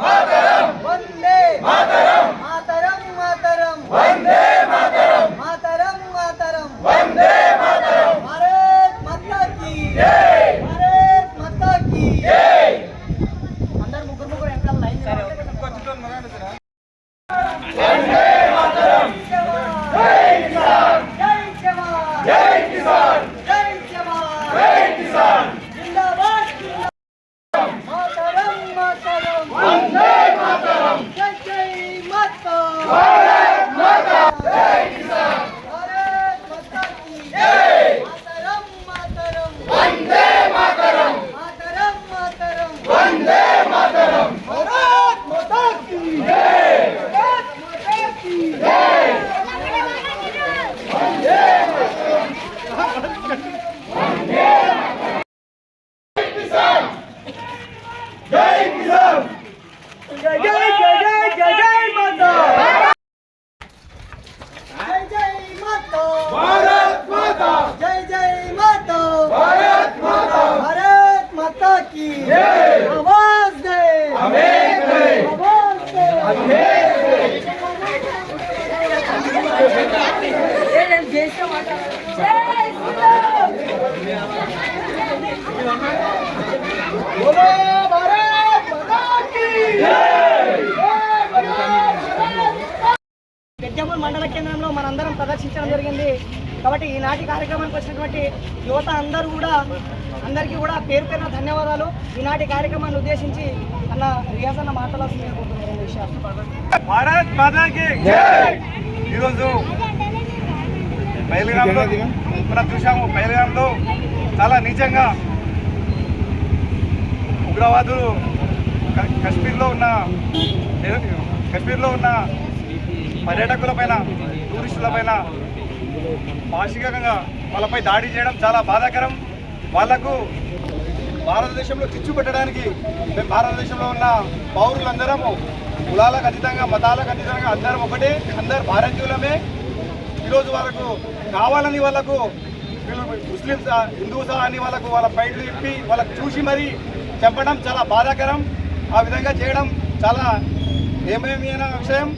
হবে పెద్దమూరు మండల కేంద్రంలో మనందరం ప్రదర్శించడం జరిగింది. కాబట్టి ఈనాటి కార్యక్రమానికి వచ్చినటువంటి యువత అందరూ కూడా అందరికీ కూడా పేరు పేరున ధన్యవాదాలు. ఈనాటి కార్యక్రమాన్ని ఉద్దేశించి అన్న రియాజ్ అన్న మాట్లాడాల్సింది అనుకుంటున్నాను విషయాలు భారత్ మాతాకి ఈరోజు బయలుగాంలో మనం చూసాము బయలుగాంలో చాలా నిజంగా ఉగ్రవాదులు కశ్మీర్లో ఉన్న కశ్మీర్లో ఉన్న పర్యాటకుల పైన టూరిస్టుల పైన వాళ్ళపై దాడి చేయడం చాలా బాధాకరం. వాళ్ళకు భారతదేశంలో చిచ్చు పెట్టడానికి మేము భారతదేశంలో ఉన్న పౌరులందరము కులాలకు అతీతంగా మతాలకు అతీతంగా అందరం ఒకటే అందరు భారతీయులమే. ఈరోజు వాళ్ళకు కావాలని వాళ్ళకు వీళ్ళు ముస్లిమ్స్ హిందూసా అని వాళ్ళకు వాళ్ళ పైట్లు ఇప్పి వాళ్ళకు చూసి మరీ చంపడం చాలా బాధాకరం. ఆ విధంగా చేయడం చాలా ఏమేమి విషయం.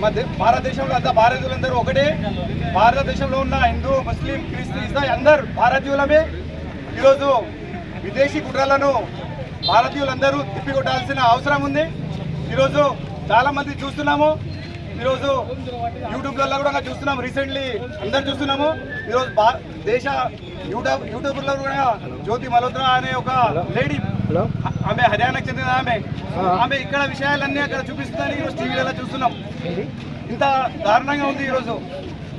మా- దే- భారతదేశంలో అంతా భారతీయులందరూ ఒకటే. భారతదేశంలో ఉన్న హిందూ ముస్లిం క్రిస్తు ఇసాయి అందరు భారతీయులమే. ఈరోజు విదేశీ కుట్రలను భారతీయులందరూ తిప్పికొట్టాల్సిన అవసరం ఉంది. ఈరోజు చాలా మంది చూస్తున్నాము. ఈరోజు యూట్యూబ్లలో కూడా చూస్తున్నాము. రీసెంట్లీ అందరు చూస్తున్నాము. ఈరోజు భా దేశ యూట్యూబ్ యూట్యూబ్లో కూడా జ్యోతి మల్హోత్రా అనే ఒక లేడీ ఆమె హర్యానాకు చెందిన ఆమె. ఆమె ఇక్కడ విషయాలన్నీ అక్కడ చూపిస్తుందని ఈరోజు టీవీలలో చూస్తున్నాం. ఇంత దారుణంగా ఉంది ఈరోజు.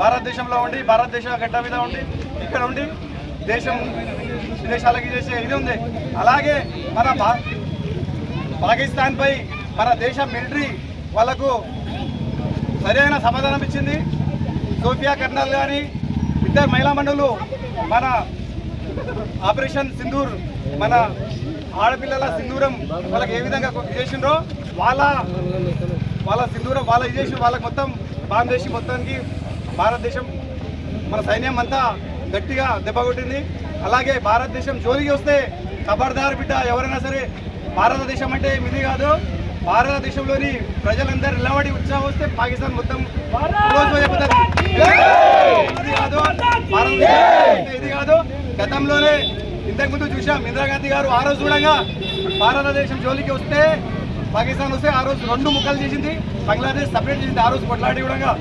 భారతదేశంలో ఉండి భారతదేశ గడ్డ మీద ఉండి ఇక్కడ ఉండి దేశం విదేశాలకి చేసే ఇది ఉంది. అలాగే మన భా పాకిస్తాన్పై మన దేశ మిలిటరీ వాళ్ళకు సరైన సమాధానం ఇచ్చింది. సోఫియా కర్నల్ కానీ ఇద్దరు మహిళా మండలు మన ఆపరేషన్ సింధూర్ మన ఆడపిల్లల సింధూరం వాళ్ళకి ఏ విధంగా చేసిండ్రో వాళ్ళ వాళ్ళ సింధూరం వాళ్ళ ఇది చేసి వాళ్ళకి మొత్తం భారతదేశం మొత్తానికి భారతదేశం మన సైన్యం అంతా గట్టిగా దెబ్బ కొట్టింది అలాగే భారతదేశం జోలికి వస్తే ఖబర్దార్ బిడ్డ ఎవరైనా సరే భారతదేశం అంటే ఇది కాదు. భారతదేశంలోని ప్రజలందరూ నిలబడి ఉత్సాహం వస్తే పాకిస్తాన్ మొత్తం ఇది కాదు. భారతదేశం ఇది కాదు. గతంలోనే ఇంతకుముందు చూసాం ఇందిరాగాంధీ గారు ఆ రోజు కూడా భారతదేశం జోలికి వస్తే పాకిస్తాన్ వస్తే ఆ రోజు రెండు ముక్కలు చేసింది. బంగ్లాదేశ్ సపరేట్ చేసింది. ఆ రోజు కొట్లాడి కూడా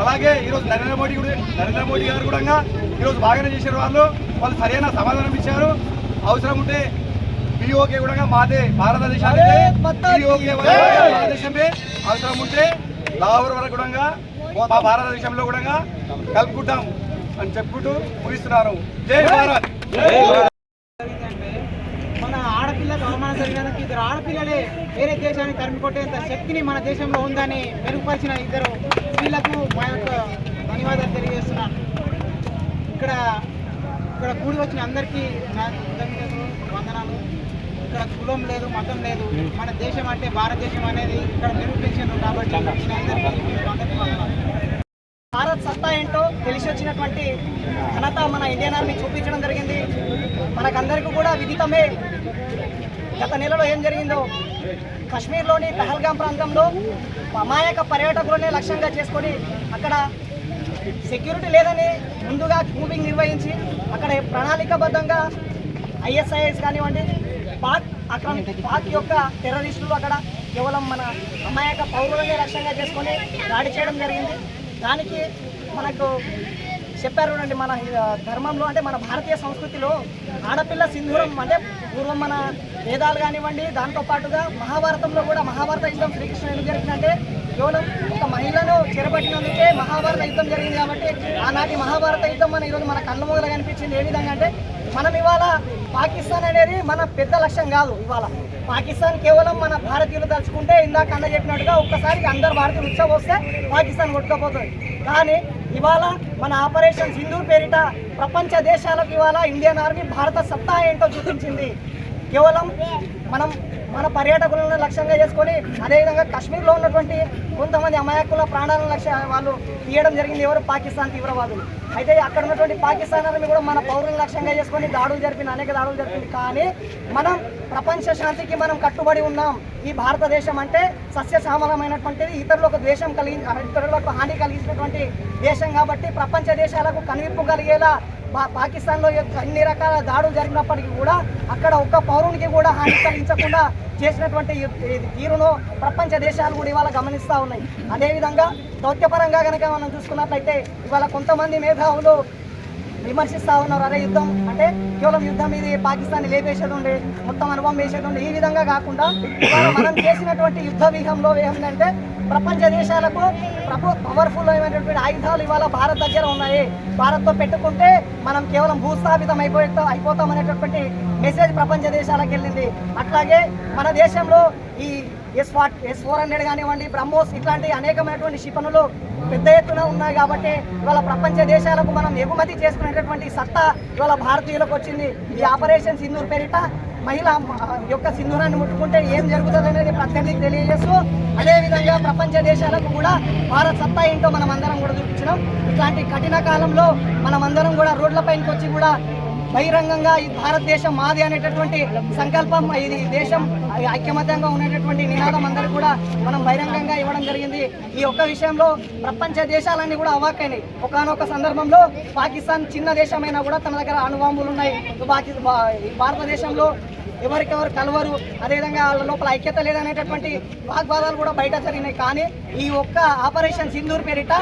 అలాగే ఈరోజు నరేంద్ర మోడీ కూడా నరేంద్ర మోడీ గారు కూడా ఈరోజు బాగానే చేశారు వాళ్ళు. వాళ్ళు సరైన సమాధానం ఇచ్చారు. అవసరం ఉంటే పిఓకే కూడా మాదే భారతదేశానికి పిఓకే భారతదేశమే. అవసరం ఉంటే లాహోర్ వరకు కూడా మా భారతదేశంలో కూడా కలుపుకుంటాం అని చెప్పుకుంటూ ముగిస్తున్నారు. జై భారత్. మన ఆడపిల్లకు అవమానం జరిగినందుకు ఇద్దరు ఆడపిల్లలే వేరే దేశానికి తరిమి కొట్టేంత శక్తిని మన దేశంలో ఉందని మెరుగుపరిచిన ఇద్దరు వీళ్ళకు మా యొక్క ధన్యవాదాలు తెలియజేస్తున్నాను ఇక్కడ ఇక్కడ కూడి వచ్చిన అందరికీ నా వందనాలు. ఇక్కడ కులం లేదు మతం లేదు. మన దేశం అంటే భారతదేశం అనేది ఇక్కడ నిరూపించారు కాబట్టి భారత్ సత్తా ఏంటో తెలిసి వచ్చినటువంటి ఘనత మన ఇండియన్ ఆర్మీ చూపించడం జరిగింది. మనకందరికీ కూడా విదితమే. గత నెలలో ఏం జరిగిందో? కాశ్మీర్లోని పహల్గాం ప్రాంతంలో అమాయక పర్యాటకులనే లక్ష్యంగా చేసుకొని అక్కడ సెక్యూరిటీ లేదని ముందుగా క్యూబింగ్ నిర్వహించి అక్కడ ప్రణాళికాబద్ధంగా ఐఎస్ఐఎస్ కానివ్వండి పాక్ అక్రమ పాక్ యొక్క టెర్రరిస్టులు అక్కడ కేవలం మన అమాయక పౌరులనే లక్ష్యంగా చేసుకొని దాడి చేయడం జరిగింది. దానికి మనకు చెప్పారు అండి మన ధర్మంలో అంటే మన భారతీయ సంస్కృతిలో ఆడపిల్ల సింధూరం అంటే పూర్వం మన వేదాలు కానివ్వండి దాంతో పాటుగా మహాభారతంలో కూడా మహాభారత యుద్ధం శ్రీకృష్ణ ఎందుకు జరిగిందంటే కేవలం ఒక మహిళను చేరబట్టినందుకే మహాభారత యుద్ధం జరిగింది కాబట్టి ఆనాటి మహాభారత యుద్ధం మన ఈరోజు మన కళ్ళ మొదలు కనిపించింది. ఏ విధంగా అంటే మనం ఇవాళ పాకిస్తాన్ అనేది మన పెద్ద లక్ష్యం కాదు ఇవాళ. పాకిస్తాన్ కేవలం మన భారతీయులు తలుచుకుంటే ఇందాక అన్న చెప్పినట్టుగా ఒక్కసారి అందరు భారతీయులు ఉత్సవస్తే పాకిస్తాన్ కొట్టుకపోతుంది. కానీ ఇవాళ మన ఆపరేషన్ సింధూర్ పేరిట ప్రపంచ దేశాలకు ఇవాళ ఇండియన్ ఆర్మీ భారత సత్తా ఏంటో చూపించింది. కేవలం మనం మన పర్యాటకులను లక్ష్యంగా చేసుకొని అదేవిధంగా కాశ్మీర్లో ఉన్నటువంటి కొంతమంది అమాయకుల ప్రాణాలను లక్ష్య వాళ్ళు తీయడం జరిగింది. ఎవరు? పాకిస్తాన్ తీవ్రవాదులు. అయితే అక్కడ ఉన్నటువంటి పాకిస్తాన్ ఆర్మీ కూడా మన పౌరులను లక్ష్యంగా చేసుకొని దాడులు జరిపింది అనేక దాడులు జరిపింది. కానీ మనం ప్రపంచ శాంతికి మనం కట్టుబడి ఉన్నాం. ఈ భారతదేశం అంటే సస్యశ్యామలమైనటువంటిది. ఇతరులకు ద్వేషం కలిగి ఇతరులకు హాని కలిగించినటువంటి దేశం కాబట్టి ప్రపంచ దేశాలకు కనువిప్పు కలిగేలా పాకిస్తాన్లో యొక్క అన్ని రకాల దాడులు జరిగినప్పటికీ కూడా అక్కడ ఒక్క పౌరునికి కూడా హాని కలిగించకుండా చేసినటువంటి తీరును ప్రపంచ దేశాలు కూడా ఇవాళ గమనిస్తూ ఉన్నాయి. అదేవిధంగా దౌత్యపరంగా కనుక మనం చూసుకున్నట్లయితే ఇవాళ కొంతమంది మేధావులు విమర్శిస్తూ ఉన్నారు. అరే యుద్ధం అంటే కేవలం యుద్ధం ఇది. పాకిస్తాన్ లేపేసేది ఉండే మొత్తం అనుభవం వేసేది ఉండే ఈ విధంగా కాకుండా మనం చేసినటువంటి యుద్ధ వ్యూహంలో ఏమిటంటే ప్రపంచ దేశాలకు ప్రభు పవర్ఫుల్ అయినటువంటి ఆయుధాలు ఇవాళ భారత్ దగ్గర ఉన్నాయి. భారత్తో పెట్టుకుంటే మనం కేవలం భూస్థాపితం అయిపోయి అయిపోతాం అనేటటువంటి మెసేజ్ ప్రపంచ దేశాలకు వెళ్ళింది. అట్లాగే మన దేశంలో ఈ S for S four hundred కానివ్వండి బ్రహ్మోస్ ఇట్లాంటి అనేకమైనటువంటి క్షిపణులు పెద్ద ఎత్తున ఉన్నాయి కాబట్టి ఇవాళ ప్రపంచ దేశాలకు మనం ఎగుమతి చేసుకునేటటువంటి సత్తా ఇవాళ భారతీయులకు వచ్చింది. ఈ ఆపరేషన్ సింధూర్ పేరిట మహిళ యొక్క సింధూరాన్ని ముట్టుకుంటే ఏం జరుగుతుంది అనేది ప్రత్యర్థికి తెలియజేస్తూ అదేవిధంగా ప్రపంచ దేశాలకు కూడా భారత సత్తా ఏంటో మనం అందరం కూడా చూపించడం ఇట్లాంటి కఠిన కాలంలో మనం అందరం కూడా రోడ్లపైకి వచ్చి కూడా బహిరంగంగా ఈ భారతదేశం మాది అనేటటువంటి సంకల్పం ఇది దేశం ఐక్యమత్యంగా ఉండేటటువంటి నినాదం అందరూ కూడా మనం బహిరంగంగా ఇవ్వడం జరిగింది. ఈ ఒక్క విషయంలో ప్రపంచ దేశాలన్నీ కూడా అవాక్కైనాయి ఒకనొక సందర్భంలో పాకిస్తాన్ చిన్న దేశమైనా కూడా తన దగ్గర అణుబాంబులు ఉన్నాయి. భారతదేశంలో ఎవరికెవరు కలవరు. అదేవిధంగా వాళ్ళ లోపల ఐక్యత లేదనేటటువంటి వాగ్వాదాలు కూడా బయట జరిగినాయి. కానీ ఈ ఒక్క ఆపరేషన్ సింధూర్ పేరిట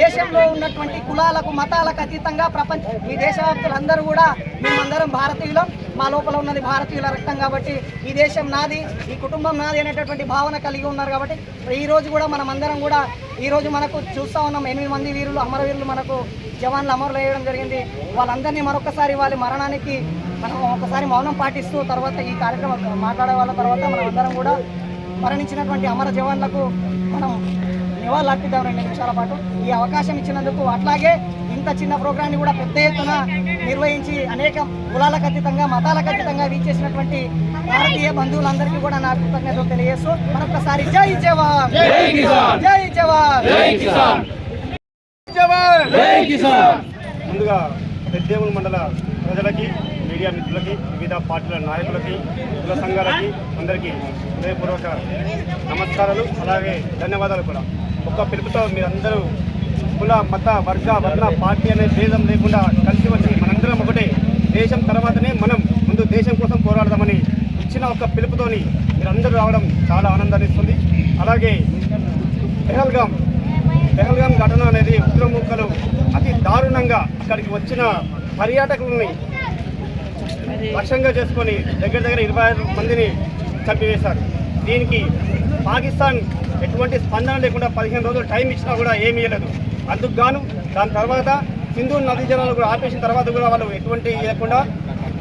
దేశంలో ఉన్నటువంటి కులాలకు మతాలకు అతీతంగా ప్రపంచ ఈ దేశవ్యాప్తులందరూ కూడా మేమందరం భారతీయులం. మా లోపల ఉన్నది భారతీయుల రక్తం కాబట్టి ఈ దేశం నాది ఈ కుటుంబం నాది అనేటటువంటి భావన కలిగి ఉన్నారు కాబట్టి ఈ రోజు కూడా మనం అందరం కూడా ఈరోజు మనకు చూస్తా ఉన్నాం. ఎనిమిది మంది వీరులు అమరవీరులు మనకు జవాన్లు అమరులు వేయడం జరిగింది. వాళ్ళందరినీ మరొకసారి వాళ్ళ మరణానికి మనం ఒకసారి మౌనం పాటిస్తూ తర్వాత ఈ కార్యక్రమం మాట్లాడే వాళ్ళ తర్వాత మనం అందరం కూడా మరణించినటువంటి అమర జవాన్లకు మనం నివాళులు అర్పిద్దాం రెండు నిమిషాల పాటు ఈ అవకాశం ఇచ్చినందుకు అట్లాగే ఇంత చిన్న ప్రోగ్రాన్ని కూడా పెద్ద ఎత్తున నిర్వహించి అనేక కులాలకు అతీతంగా మతాలకు అతీతంగా వీచేసినటువంటి భారతీయ బంధువులందరికీ కూడా నా కృతజ్ఞతలు తెలియజేస్తూ మరొకసారి జై జవాన్! జై జవాన్! ముందుగా పెద్దేముల మండల ప్రజలకి మీడియా మిత్రులకి వివిధ పార్టీల నాయకులకి కుల సంఘాలకి అందరికీ హృదయపూర్వక నమస్కారాలు. అలాగే ధన్యవాదాలు కూడా. ఒక్క పిలుపుతో మీరందరూ కుల మత వర్గ వర్ణ పార్టీ అనే భేదం లేకుండా కలిసి వచ్చి మనందరం ఒకటే. దేశం తర్వాతనే మనం ముందు దేశం కోసం పోరాడదామని ఇచ్చిన ఒక పిలుపుతోని మీరందరూ రావడం చాలా ఆనందాన్ని ఇస్తుంది అలాగే పెహల్గాం పెహల్గాం ఘటన అనేది ఉగ్రముక్కలు అతి దారుణంగా అక్కడికి వచ్చిన పర్యాటకులని లక్ష్యంగా చేసుకొని దగ్గర దగ్గర ఇరవై ఐదు మందిని చంపివేశారు. దీనికి పాకిస్తాన్ ఎటువంటి స్పందన లేకుండా పదిహేను రోజులు టైం ఇచ్చినా కూడా ఏమీ లేదు అందుకు గాను దాని తర్వాత సింధు నదీ జలాలు కూడా ఆపేసిన తర్వాత కూడా వాళ్ళు ఎటువంటి లేకుండా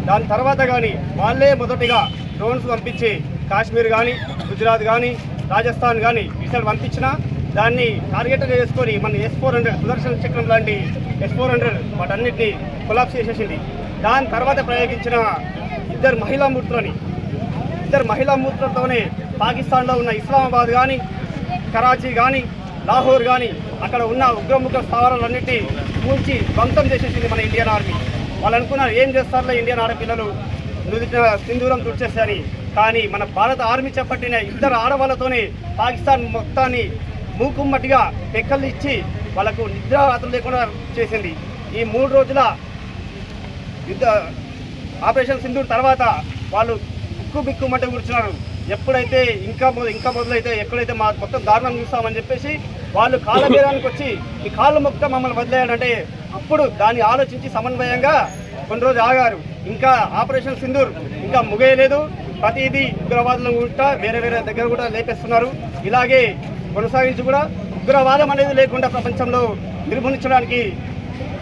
దాని తర్వాత కానీ వాళ్ళే మొదటిగా డ్రోన్స్ పంపించి కాశ్మీర్ కానీ గుజరాత్ కానీ రాజస్థాన్ కానీ ఇతరులు పంపించినా దాన్ని టార్గెట్గా చేసుకొని మన ఎస్ ఫోర్ హండ్రెడ్ సుదర్శన చక్రం లాంటి ఎస్ ఫోర్ హండ్రెడ్ వాటన్నిటిని కొలాప్స్ చేసేసింది. దాని తర్వాత ప్రయోగించిన ఇద్దరు మహిళా మూర్తులని ఇద్దరు మహిళా మూర్తులతోనే పాకిస్తాన్లో ఉన్న ఇస్లామాబాద్ కానీ కరాచీ కానీ లాహోర్ కానీ అక్కడ ఉన్న ఉగ్రముగ్ర స్థావరాలన్నిటి కూల్చి ధ్వంసం చేసేసింది మన ఇండియన్ ఆర్మీ. వాళ్ళు అనుకున్నారు ఏం చేస్తారులే ఇండియన్ ఆడపిల్లలు నుదిట సింధూరం తుడిచేస్తారని. కానీ మన భారత ఆర్మీ చేపట్టిన ఇద్దరు ఆడవాళ్ళతోనే పాకిస్తాన్ మొత్తాన్ని మూకుమ్మటిగా పెక్కలు ఇచ్చి వాళ్ళకు నిద్రారాత్రులు లేకుండా చేసింది. ఈ మూడు రోజుల యుద్ధ ఆపరేషన్ సింధూర్ తర్వాత వాళ్ళు ఉక్కు బిక్కుమంటే కూర్చున్నారు. ఎప్పుడైతే ఇంకా ఇంకా మొదలైతే ఎక్కడైతే మా మొత్తం దారుణం చూస్తామని చెప్పేసి వాళ్ళు కాళ్ళ వచ్చి ఈ కాళ్ళు మొక్క మమ్మల్ని వదిలేయాలంటే అప్పుడు దాన్ని ఆలోచించి సమన్వయంగా కొన్ని రోజులు ఆగారు. ఇంకా ఆపరేషన్ సింధూర్ ఇంకా ముగేయలేదు. ప్రతిదీ ఉగ్రవాదులు కూడా వేరే వేరే దగ్గర కూడా లేపేస్తున్నారు. ఇలాగే కొనసాగించి కూడా ఉగ్రవాదం అనేది లేకుండా ప్రపంచంలో నిర్మూలించడానికి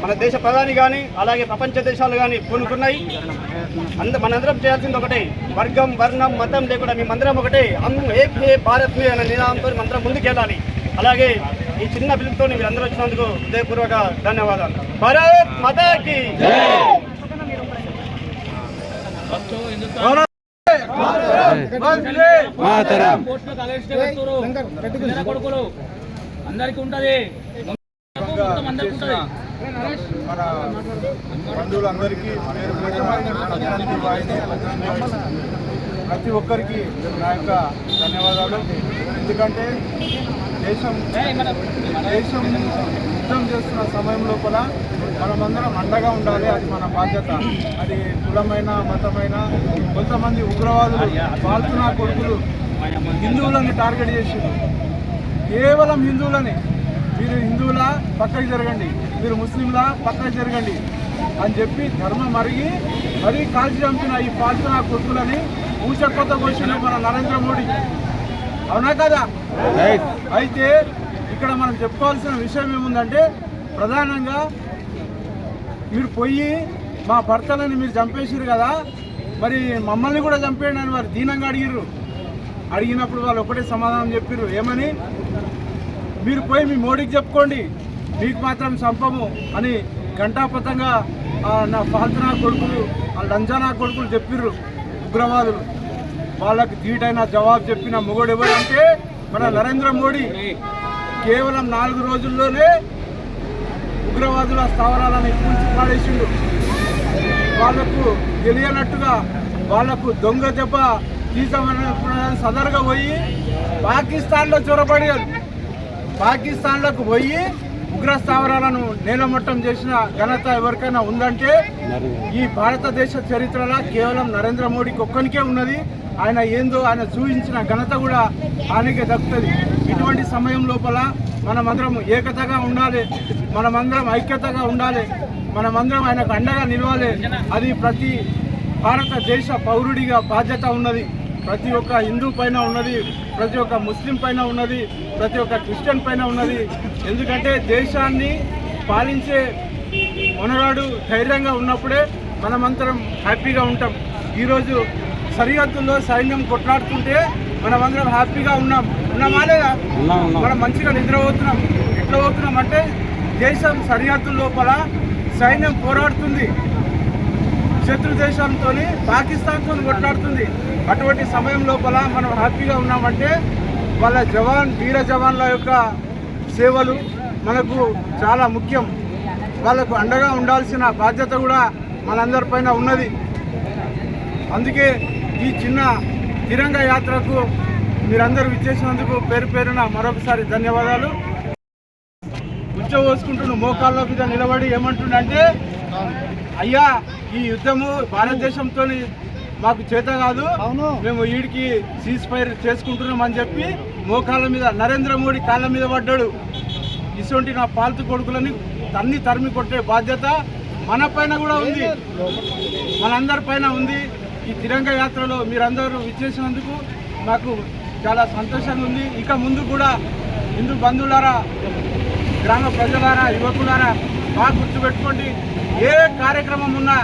మన దేశ ప్రధాని కానీ అలాగే ప్రపంచ దేశాలు కానీ పూనుకున్నాయి. అంద మనందరం చేయాల్సింది ఒకటే వర్గం వర్ణం మతం లేకుండా మీ మందిరం ఒకటే అమ్ ఏ భారత్ అనే నినాదంతో మంత్రం ముందుకెళ్ళాలి. అలాగే ఈ చిన్న పిలుపుతో మీరందరూ వచ్చినందుకు హృదయపూర్వక ధన్యవాదాలు భారత్ మాతాకి అందరికి ఉంటది మన బంధువులందరికీ పేరు ప్రతి ఒక్కరికి నా యొక్క ధన్యవాదాలు ఎందుకంటే దేశం దేశం యుద్ధం చేస్తున్న సమయం లోపల మనమందరం అండగా ఉండాలి. అది మన బాధ్యత. అది కులమైన మతమైన కొంతమంది ఉగ్రవాదులు పాల్తున్న కొడుకులు హిందువులను టార్గెట్ చేసిండ్రు. కేవలం హిందువులని. మీరు హిందువులా పక్కకి జరగండి. మీరు ముస్లింలా పక్కకి జరగండి అని చెప్పి ధర్మం మరిగి మరీ కాల్చి చంపిన ఈ పాల్తున్న కొడుకులని ఊచకొత్త క్వశ్చన్ మన నరేంద్ర మోడీ. అవునా కదా? అయితే ఇక్కడ మనం చెప్పుకోవాల్సిన విషయం ఏముందంటే ప్రధానంగా మీరు పోయి మా భర్తలని మీరు చంపేసిరు కదా మరి మమ్మల్ని కూడా చంపేయండి అని వారు దీనంగా అడిగిర్రు. అడిగినప్పుడు వాళ్ళు ఒకటే సమాధానం చెప్పిర్రు. ఏమని? మీరు పోయి మీ మోడీకి చెప్పుకోండి. మీకు మాత్రం చంపము అని ఘంటాపథంగా నా ఫాల్తునా కొడుకులు ఆ లంజానా కొడుకులు చెప్పిర్రు ఉగ్రవాదులు. వాళ్ళకి ధీటైన జవాబు చెప్పిన మొగుడు ఎవరంటే మన నరేంద్ర మోడీ. కేవలం నాలుగు రోజుల్లోనే ఉగ్రవాదుల స్థావరాలను కూల్చి పాడేసిండు. వాళ్ళకు తెలియనట్టుగా వాళ్ళకు దొంగ దెబ్బ తీసామని సదరుగా పోయి పాకిస్తాన్లో చొరబడారు పాకిస్తాన్లకు పోయి ఉగ్ర స్థావరాలను నేలమట్టం చేసిన ఘనత ఎవరికైనా ఉందంటే ఈ భారతదేశ చరిత్రలో కేవలం నరేంద్ర మోడీకి ఒక్కనికే ఉన్నది. ఆయన ఏందో ఆయన చూపించిన ఘనత కూడా ఆయనకే దక్కుతుంది. ఇటువంటి సమయం లోపల మనమందరం ఏకతగా ఉండాలి. మనమందరం ఐక్యతగా ఉండాలి. మనమందరం ఆయనకు అండగా నిలవాలి. అది ప్రతి భారతదేశ పౌరుడిగా బాధ్యత ఉన్నది. ప్రతి ఒక్క హిందూ పైన ఉన్నది ప్రతి ఒక్క ముస్లిం పైన ఉన్నది ప్రతి ఒక్క క్రిస్టియన్ పైన ఉన్నది. ఎందుకంటే దేశాన్ని పాలించే మనరాడు ధైర్యంగా ఉన్నప్పుడే మనమంతరం హ్యాపీగా ఉంటాం. ఈరోజు సరిహద్దుల్లో సైన్యం కొట్లాడుతుంటే మనమందరం హ్యాపీగా ఉన్నాం. ఉన్నామా లేదా? మనం మంచిగా నిద్రపోతున్నాం. ఎట్లా పోతున్నాం అంటే దేశం సరిహద్దు లోపల సైన్యం పోరాడుతుంది. శత్రు దేశంతో పాకిస్తాన్తో కొట్లాడుతుంది. అటువంటి సమయం లోపల మనం హ్యాపీగా ఉన్నామంటే వాళ్ళ జవాన్ వీర జవాన్ల యొక్క సేవలు మనకు చాలా ముఖ్యం. వాళ్ళకు అండగా ఉండాల్సిన బాధ్యత కూడా మనందరిపైన ఉన్నది. అందుకే ఈ చిన్న తిరంగ యాత్రకు మీరందరూ విచ్చేసినందుకు పేరు పేరున మరొకసారి ధన్యవాదాలు. ఉచ్చబోసుకుంటున్న మోకాళ్ళ మీద నిలబడి ఏమంటుండంటే అయ్యా ఈ యుద్ధము భారతదేశంతో మాకు చేత కాదు. మేము వీడికి సీజ్ ఫైర్ చేసుకుంటున్నాం అని చెప్పి మోకాళ్ళ మీద నరేంద్ర మోడీ కాళ్ళ మీద పడ్డాడు. ఇటువంటి నా పాలతు కొడుకులని తన్ని తరిమి కొట్టే బాధ్యత మన పైన కూడా ఉంది. మనందరి పైన ఉంది. ఈ తిరంగ యాత్రలో మీరందరూ విచ్చేసినందుకు నాకు చాలా సంతోషంగా ఉంది. ఇక ముందు కూడా హిందూ బంధువులారా గ్రామ ప్రజలారా యువకులారా బాగా గుర్తుపెట్టుకోండి. ఏ కార్యక్రమం ఉన్నా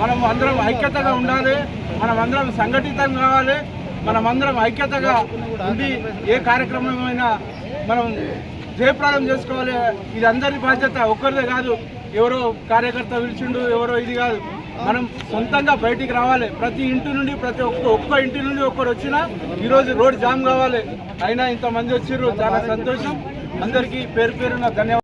మనం అందరం ఐక్యతగా ఉండాలి. మనం అందరం సంఘటితం కావాలి. మనం అందరం ఐక్యతగా ఉండి ఏ కార్యక్రమమైనా మనం జయప్రదం చేసుకోవాలి. ఇది అందరి బాధ్యత. ఒక్కరిదే కాదు. ఎవరో కార్యకర్త పిలిచిండు ఎవరో ఇది కాదు. మనం సొంతంగా బయటికి రావాలి. ప్రతి ఇంటి నుండి ప్రతి ఒక్క ఒక్క ఇంటి నుండి ఒక్కరు వచ్చినా ఈరోజు రోడ్ జామ్ కావాలి. అయినా ఇంతమంది వచ్చిర్రు. చాలా సంతోషం. అందరికీ పేరు పేరున ధన్యవాదాలు.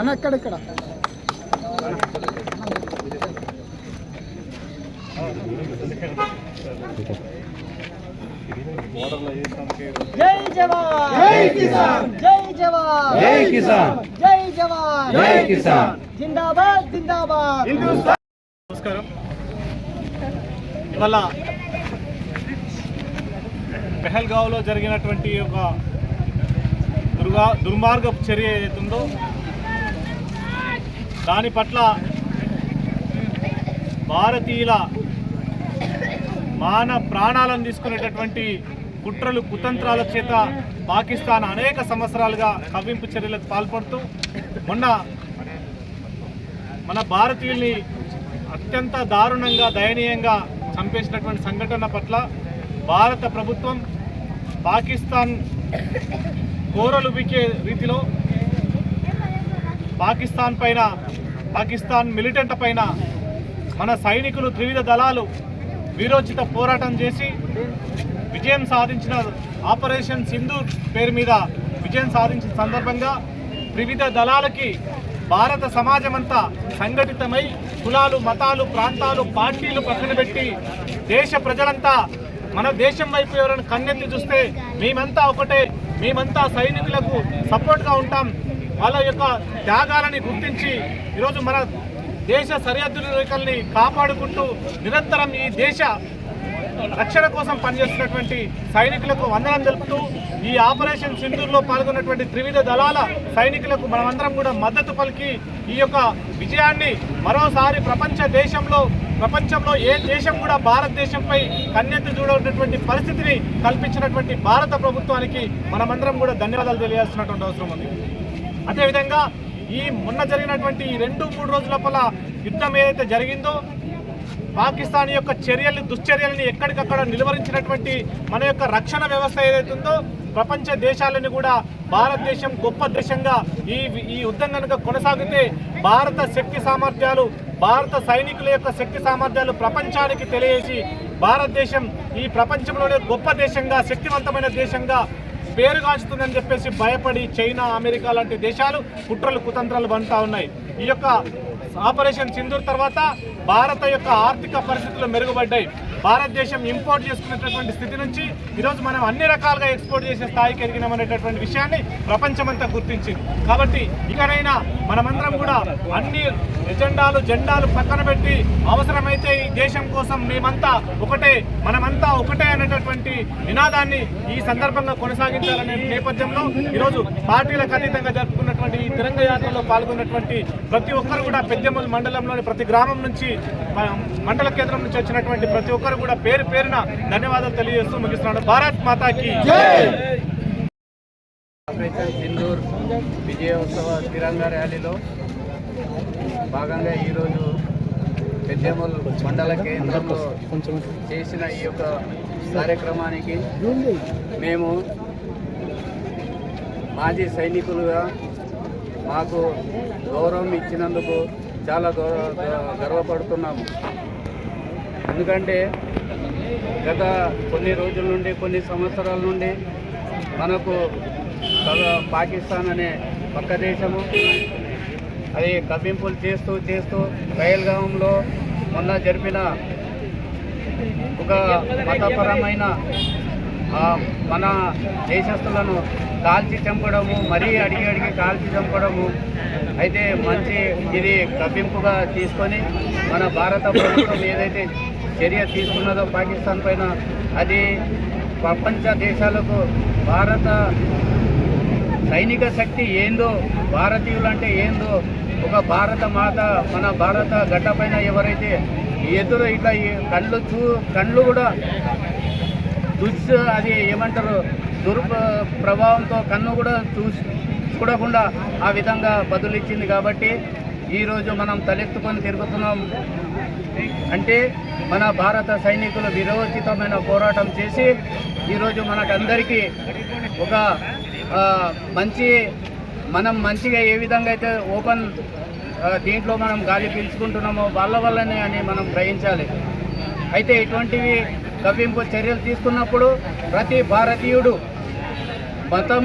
అన్న జై జవాన్! జై కిసాన్! జై జవాన్! జై కిసాన్! జై జవాన్! జై కిసాన్! జిందాబాద్ జిందాబాద్! నమస్కారం. ఇవాళ పెహల్గావ్లో జరిగినటువంటి ఒక దుర్గా దుర్మార్గపు చర్య ఏదైతుందో దాని పట్ల భారతీయుల మాన ప్రాణాలను తీసుకునేటటువంటి కుట్రలు కుతంత్రాల చేత పాకిస్తాన్ అనేక సంవత్సరాలుగా కవ్వింపు చర్యలకు పాల్పడుతూ మొన్న మన భారతీయుల్ని అత్యంత దారుణంగా దయనీయంగా చంపేసినటువంటి సంఘటన పట్ల భారత ప్రభుత్వం పాకిస్తాన్ కోరలుబికే రీతిలో పాకిస్తాన్ పైన పాకిస్తాన్ మిలిటెంట్ పైన మన సైనికులు త్రివిధ దళాలు వీరోచిత పోరాటం చేసి విజయం సాధించిన ఆపరేషన్ సింధూర్ పేరు మీద విజయం సాధించిన సందర్భంగా వివిధ దళాలకి భారత సమాజం అంతా సంఘటితమై కులాలు మతాలు ప్రాంతాలు పార్టీలు పక్కన పెట్టి దేశ ప్రజలంతా మన దేశం వైపు ఎవరైనా కన్నెత్తి చూస్తే మేమంతా ఒకటే మేమంతా సైనికులకు సపోర్ట్గా ఉంటాం. వాళ్ళ యొక్క త్యాగాలని గుర్తించి ఈరోజు మన దేశ సరిహద్దుల రేఖల్ని కాపాడుకుంటూ నిరంతరం ఈ దేశ రక్షణ కోసం పనిచేస్తున్నటువంటి సైనికులకు వందనం తెలుపుతూ ఈ ఆపరేషన్ సింధూర్లో పాల్గొన్నటువంటి త్రివిధ దళాల సైనికులకు మనమందరం కూడా మద్దతు పలికి ఈ యొక్క విజయాన్ని మరోసారి ప్రపంచ దేశంలో ప్రపంచంలో ఏ దేశం కూడా భారతదేశంపై కన్నెత్తి చూడేటటువంటి పరిస్థితిని కల్పించినటువంటి భారత ప్రభుత్వానికి మనమందరం కూడా ధన్యవాదాలు తెలియాల్సినటువంటి అవసరం ఉంది. అదేవిధంగా ఈ మొన్న జరిగినటువంటి ఈ రెండు మూడు రోజుల లోపల యుద్ధం ఏదైతే జరిగిందో పాకిస్తాన్ యొక్క చర్యలు దుశ్చర్యలని ఎక్కడికక్కడ నిలువరించినటువంటి మన యొక్క రక్షణ వ్యవస్థ ఏదైతే ఉందో ప్రపంచ దేశాలను కూడా భారతదేశం గొప్ప దేశంగా ఈ ఈ యుద్ధం కనుక కొనసాగితే భారత శక్తి సామర్థ్యాలు భారత సైనికుల యొక్క శక్తి సామర్థ్యాలు ప్రపంచానికి తెలియజేసి భారతదేశం ఈ ప్రపంచంలోనే గొప్ప దేశంగా శక్తివంతమైన దేశంగా పేరుగాంచుతుందని చెప్పేసి భయపడి చైనా అమెరికా లాంటి దేశాలు కుట్రలు కుతంత్రాలు బంటా ఉన్నాయి. ఈ యొక్క ఆపరేషన్ సింధూర్ తర్వాత భారత యొక్క ఆర్థిక పరిస్థితులు మెరుగుపడ్డాయి. భారతదేశం ఇంపోర్ట్ చేసుకునేటటువంటి స్థితి నుంచి ఈరోజు మనం అన్ని రకాలుగా ఎక్స్పోర్ట్ చేసే స్థాయికి ఎదిగినామనేటటువంటి విషయాన్ని ప్రపంచమంతా గుర్తించింది. కాబట్టి ఇకనైనా మనమందరం కూడా అన్ని ఎజెండాలు జెండాలు పక్కన పెట్టి అవసరమైతే ఈ దేశం కోసం మేమంతా ఒకటే మనమంతా ఒకటే అనేటటువంటి నినాదాన్ని ఈ సందర్భంగా కొనసాగించాలనే నేపథ్యంలో ఈరోజు పార్టీలకు అతీతంగా జరుపుకున్నటువంటి ఈ తిరంగ యాత్రలో పాల్గొన్నటువంటి ప్రతి ఒక్కరు కూడా పెద్దెమ్మల మండలంలోని ప్రతి గ్రామం నుంచి మ- మండల కేంద్రం నుంచి వచ్చినటువంటి ప్రతి ఒక్కరు కూడా పేరు పేరున ధన్యవాదాలు తెలియజేస్తూ ముగిస్తున్నాను. భారత్ మాతాకి సింధూర్ విజయోత్సవ తిరంగా ర్యాలీలో భాగంగా ఈరోజు పెద్దమూల్ మండల కేంద్రంలో చేసిన ఈ యొక్క కార్యక్రమానికి మేము మాజీ సైనికులుగా మాకు గౌరవం ఇచ్చినందుకు చాలా గర్వపడుతున్నాము. ఎందుకంటే గత కొన్ని రోజుల నుండి కొన్ని సంవత్సరాల నుండి మనకు పాకిస్తాన్ అనే పక్క దేశము అది కవ్వింపులు చేస్తూ చేస్తూ రైల్గామంలో మొన్న జరిపిన ఒక మతపరమైన మన దేశస్తులను కాల్చి చంపడము మరీ అడిగి అడిగి కాల్చి చంపడము అయితే మంచి ఇది కవ్వింపుగా తీసుకొని మన భారత ప్రభుత్వం ఏదైతే చర్య తీసుకున్నదో పాకిస్తాన్ పైన అది ప్రపంచ దేశాలకు భారత సైనిక శక్తి ఏందో భారతీయులు అంటే ఏందో ఒక భారత మాత మన భారత గడ్డ పైన ఎవరైతే ఎదురు ఇట్లా కళ్ళు చూ కళ్ళు కూడా దుస్ అది ఏమంటారు దుర్ ప్రభావంతో కన్ను కూడా చూసి చూడకుండా ఆ విధంగా బదులిచ్చింది కాబట్టి ఈరోజు మనం తలెత్తుకొని తిరుగుతున్నాం. అంటే మన భారత సైనికులు విరోచితమైన పోరాటం చేసి ఈరోజు మనకందరికీ ఒక మంచి మనం మంచిగా ఏ విధంగా అయితే ఓపెన్ దీంట్లో మనం గాలి పీల్చుకుంటున్నామో వాళ్ళ వల్లనే అని మనం గ్రహించాలి. అయితే ఇటువంటివి కవ్వింపు చర్యలు తీసుకున్నప్పుడు ప్రతి భారతీయుడు మతం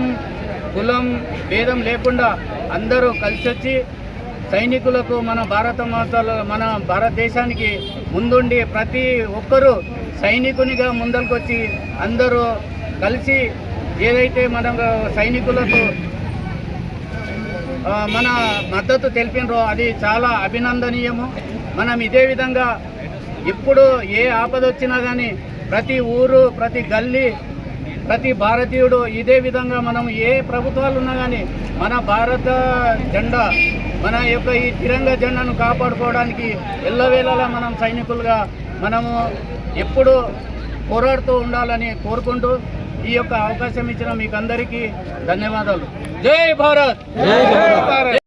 కులం భేదం లేకుండా అందరూ కలిసి వచ్చి సైనికులకు మన భారత మాతలో మన భారతదేశానికి ముందుండి ప్రతి ఒక్కరూ సైనికునిగా ముందరికొచ్చి అందరూ కలిసి ఏదైతే మన సైనికులకు మన మద్దతు తెలిపినరో అది చాలా అభినందనీయము. మనం ఇదే విధంగా ఇప్పుడు ఏ ఆపద వచ్చినా కానీ ప్రతి ఊరు ప్రతి గల్లీ ప్రతి భారతీయుడు ఇదే విధంగా మనం ఏ ప్రభుత్వాలు ఉన్నా కానీ మన భారత జెండా మన యొక్క ఈ తిరంగ జెండాను కాపాడుకోవడానికి ఎల్లవేళలా మనం సైనికులుగా మనము ఎప్పుడు పోరాడుతూ ఉండాలని కోరుకుంటూ ఈ యొక్క అవకాశం ఇచ్చిన మీకు అందరికీ ధన్యవాదాలు జై భారత్! జై భారత్!